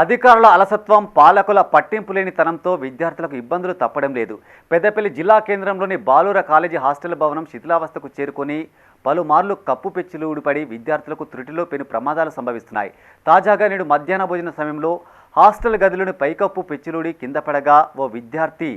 అధికారుల అలసత్వం పాలకుల పట్టింపు లేనితనంతో విద్యార్థులకు ఇబ్బందులు తప్పడం లేదు. పెద్దపల్లి జిల్లా కేంద్రంలోని బాలుర కాలేజీ హాస్టల్ భవనం శిథిలావస్థకు చేరుకొని పలుమార్లు కప్పు పెచ్చులు ఊడిపడి విద్యార్థులకు త్రుటిలో పెను ప్రమాదాలు సంభవిస్తున్నాయి. తాజాగా నేడు మధ్యాహ్న భోజన సమయంలో హాస్టల్ గదిలోని పైకప్పు పెచ్చులూడి కింద పడగా ఓ విద్యార్థి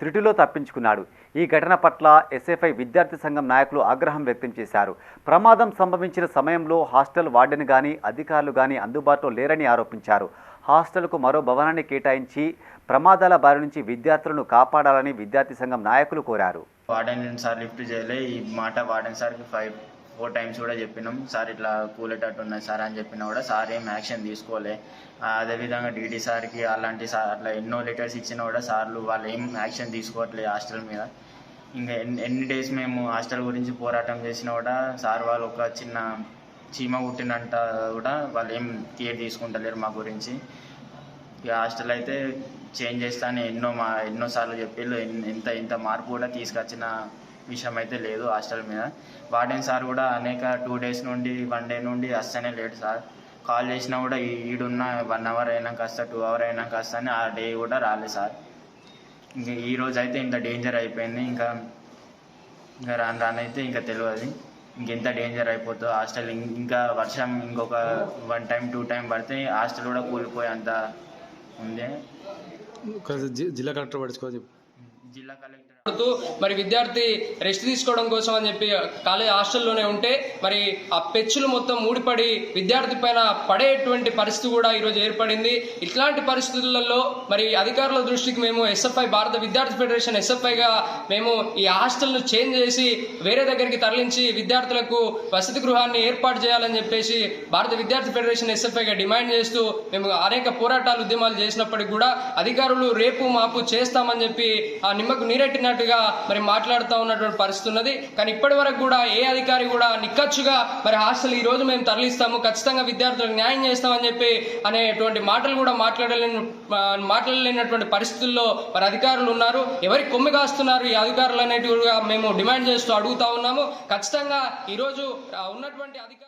త్రుటిలో తప్పించుకున్నాడు. ఈ ఘటన పట్ల ఎస్ఎఫ్ఐ విద్యార్థి సంఘం నాయకులు ఆగ్రహం వ్యక్తం చేశారు. ప్రమాదం సంభవించిన సమయంలో హాస్టల్ వార్డెన్ కానీ అధికారులు కానీ అందుబాటులో లేరని ఆరోపించారు. హాస్టల్కు మరో భవనాన్ని కేటాయించి ప్రమాదాల బారి నుంచి విద్యార్థులను కాపాడాలని విద్యార్థి సంఘం నాయకులు కోరారు. వార్డెన్ సార్ లిఫ్ట్ చేయలే. ఈ మాట వార్డెన్ సార్కి ఫైవ్ ఫోర్ టైమ్స్ కూడా చెప్పినాం సార్ ఇట్లా కూలేటట్టు ఉన్నాయి సార్ అని చెప్పినా కూడా సార్ ఏం యాక్షన్ తీసుకోలే. అదేవిధంగా డీడీ సార్కి అలాంటి సార్ అట్లా ఎన్నో లెటర్స్ ఇచ్చినా కూడా సార్లు వాళ్ళు ఏం యాక్షన్ తీసుకోవట్లేదు హాస్టల్ మీద. ఇంకా ఎన్ని ఎన్ని డేస్ మేము హాస్టల్ గురించి పోరాటం చేసినా కూడా సార్ వాళ్ళు ఒక చిన్న చీమ కుట్టినంట కూడా వాళ్ళు ఏం కేర్ తీసుకుంటలేరు మా గురించి. ఇక హాస్టల్ అయితే చేంజ్ చేస్తా అని ఎన్నో మా ఎన్నోసార్లు చెప్పిళ్ళు ఎన్- ఎంత ఇంత మార్పు కూడా తీసుకొచ్చిన విషయం అయితే లేదు హాస్టల్ మీద. వార్డెన్ సార్ కూడా అనేక టూ డేస్ నుండి వన్ డే నుండి వస్తేనే లేడు సార్. కాల్ చేసినా కూడా ఈడున్న వన్ అవర్ అయినాక కాస్త టూ అవర్ అయినాక కాస్త అని ఆ డే కూడా రాలేదు సార్. ఇంకా ఈ రోజు అయితే ఇంత డేంజర్ అయిపోయింది. ఇంకా ఇంకా రాను రానైతే ఇంకా తెలియదు ఇంకెంత డేంజర్ అయిపోతుందో హాస్టల్. ఇంకా వర్షం ఇంకొక వన్ టైం టూ టైం పడితే హాస్టల్ కూడా కూలిపోయే అంత ఉంది జిల్లా కలెక్టర్ పడుచుకోవాలి జిల్లా కలెక్టర్. మరి విద్యార్థి రెస్ట్ తీసుకోవడం కోసం అని చెప్పి కాలేజ్ హాస్టల్లోనే ఉంటే మరి ఆ పెచ్చులు మొత్తం ఊడిపడి విద్యార్థి పైన పడేటువంటి పరిస్థితి కూడా ఈరోజు ఏర్పడింది. ఇట్లాంటి పరిస్థితులలో మరి అధికారుల దృష్టికి మేము ఎస్ఎఫ్ఐ భారత విద్యార్థి ఫెడరేషన్ ఎస్ఎఫ్ఐగా మేము ఈ హాస్టల్ను చేంజ్ చేసి వేరే దగ్గరికి తరలించి విద్యార్థులకు వసతి గృహాన్ని ఏర్పాటు చేయాలని చెప్పేసి భారత విద్యార్థి ఫెడరేషన్ ఎస్ఎఫ్ఐగా డిమాండ్ చేస్తూ మేము అనేక పోరాటాలు ఉద్యమాలు చేసినప్పటికీ కూడా అధికారులు రేపు మాపు చేస్తామని చెప్పి ఆ నిమ్మకు నీరెట్టినట్టుగా మరి మాట్లాడుతూ ఉన్నటువంటి పరిస్థితి ఉన్నది. కానీ ఇప్పటి వరకు కూడా ఏ అధికారి కూడా నిక్కచ్చుగా మరి హాస్టల్ ఈ రోజు మేము తరలిస్తాము ఖచ్చితంగా విద్యార్థులకు న్యాయం చేస్తామని చెప్పి అనేటువంటి మాటలు కూడా మాట్లాడలేని మాట్లాడలేనటువంటి పరిస్థితుల్లో మరి అధికారులు ఉన్నారు. ఎవరికి కొమ్మి కాస్తున్నారు ఈ అధికారులు అనేటివిగా మేము డిమాండ్ చేస్తూ అడుగుతా ఉన్నాము. ఖచ్చితంగా ఈరోజు ఉన్నటువంటి అధికారులు